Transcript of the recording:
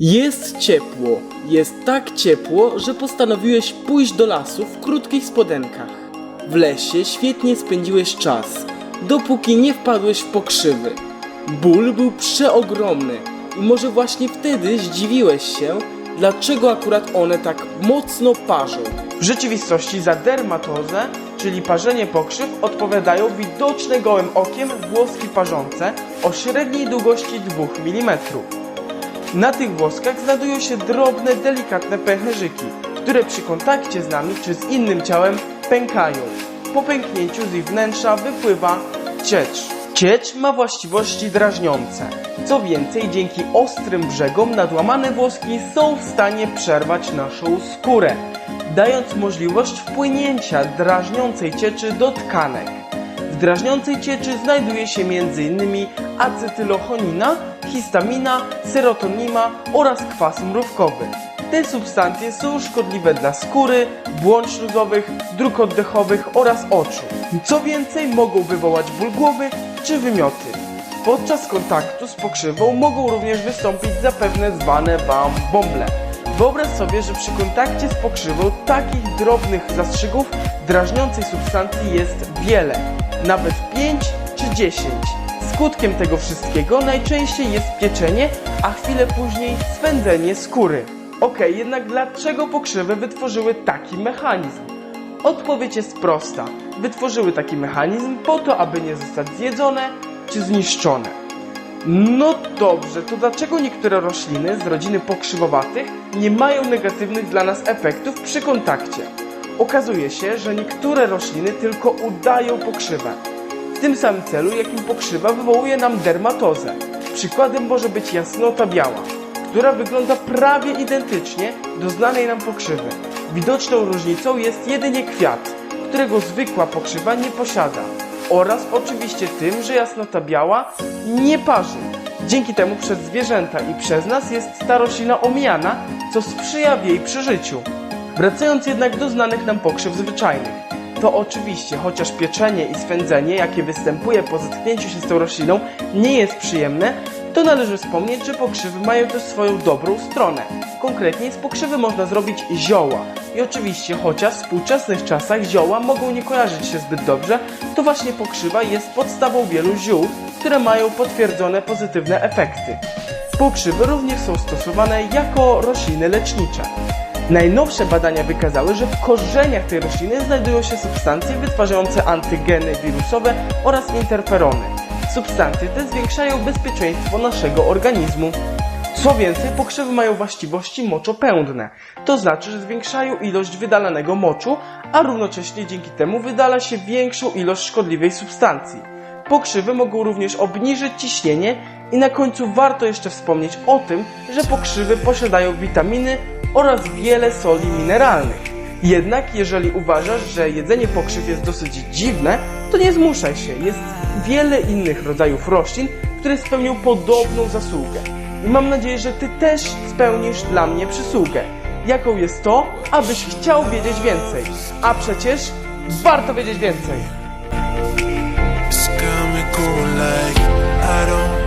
Jest ciepło. Jest tak ciepło, że postanowiłeś pójść do lasu w krótkich spodenkach. W lesie świetnie spędziłeś czas, dopóki nie wpadłeś w pokrzywy. Ból był przeogromny i może właśnie wtedy zdziwiłeś się, dlaczego akurat one tak mocno parzą. W rzeczywistości za dermatozę, czyli parzenie pokrzyw, odpowiadają widoczne gołym okiem włoski parzące o średniej długości 2 mm. Na tych włoskach znajdują się drobne, delikatne pęcherzyki, które przy kontakcie z nami czy z innym ciałem pękają. Po pęknięciu z ich wnętrza wypływa ciecz. Ciecz ma właściwości drażniące. Co więcej, dzięki ostrym brzegom nadłamane włoski są w stanie przerwać naszą skórę, dając możliwość wpłynięcia drażniącej cieczy do tkanek. W drażniącej cieczy znajduje się m.in. acetylochonina, histamina, serotonina oraz kwas mrówkowy. Te substancje są szkodliwe dla skóry, błąd śluzowych, dróg oddechowych oraz oczu. Co więcej, mogą wywołać ból głowy czy wymioty. Podczas kontaktu z pokrzywą mogą również wystąpić zapewne zwane Wam bąble. Wyobraź sobie, że przy kontakcie z pokrzywą takich drobnych zastrzygów drażniącej substancji jest wiele, nawet 5 czy 10. Skutkiem tego wszystkiego najczęściej jest pieczenie, a chwilę później swędzenie skóry. Okej, jednak dlaczego pokrzywy wytworzyły taki mechanizm? Odpowiedź jest prosta. Wytworzyły taki mechanizm po to, aby nie zostać zjedzone czy zniszczone. No dobrze, to dlaczego niektóre rośliny z rodziny pokrzywowatych nie mają negatywnych dla nas efektów przy kontakcie? Okazuje się, że niektóre rośliny tylko udają pokrzywę. W tym samym celu, jakim pokrzywa wywołuje nam dermatozę. Przykładem może być jasnota biała, która wygląda prawie identycznie do znanej nam pokrzywy. Widoczną różnicą jest jedynie kwiat, którego zwykła pokrzywa nie posiada oraz oczywiście tym, że jasnota biała nie parzy. Dzięki temu przez zwierzęta i przez nas jest ta roślina omijana, co sprzyja jej przeżyciu. Wracając jednak do znanych nam pokrzyw zwyczajnych, to oczywiście, chociaż pieczenie i swędzenie, jakie występuje po zetknięciu się z tą rośliną, nie jest przyjemne, to należy wspomnieć, że pokrzywy mają też swoją dobrą stronę. Konkretnie z pokrzywy można zrobić zioła. I oczywiście, chociaż w współczesnych czasach zioła mogą nie kojarzyć się zbyt dobrze, to właśnie pokrzywa jest podstawą wielu ziół, które mają potwierdzone pozytywne efekty. Pokrzywy również są stosowane jako rośliny lecznicze. Najnowsze badania wykazały, że w korzeniach tej rośliny znajdują się substancje wytwarzające antygeny wirusowe oraz interferony. Substancje te zwiększają bezpieczeństwo naszego organizmu. Co więcej, pokrzywy mają właściwości moczopędne, to znaczy, że zwiększają ilość wydalanego moczu, a równocześnie dzięki temu wydala się większą ilość szkodliwej substancji. Pokrzywy mogą również obniżyć ciśnienie i na końcu warto jeszcze wspomnieć o tym, że pokrzywy posiadają witaminy oraz wiele soli mineralnych. Jednak jeżeli uważasz, że jedzenie pokrzyw jest dosyć dziwne, to nie zmuszaj się. Jest wiele innych rodzajów roślin, które spełnią podobną zasługę. I mam nadzieję, że Ty też spełnisz dla mnie przysługę. Jaką jest to, abyś chciał wiedzieć więcej. A przecież warto wiedzieć więcej. It's going like I don't,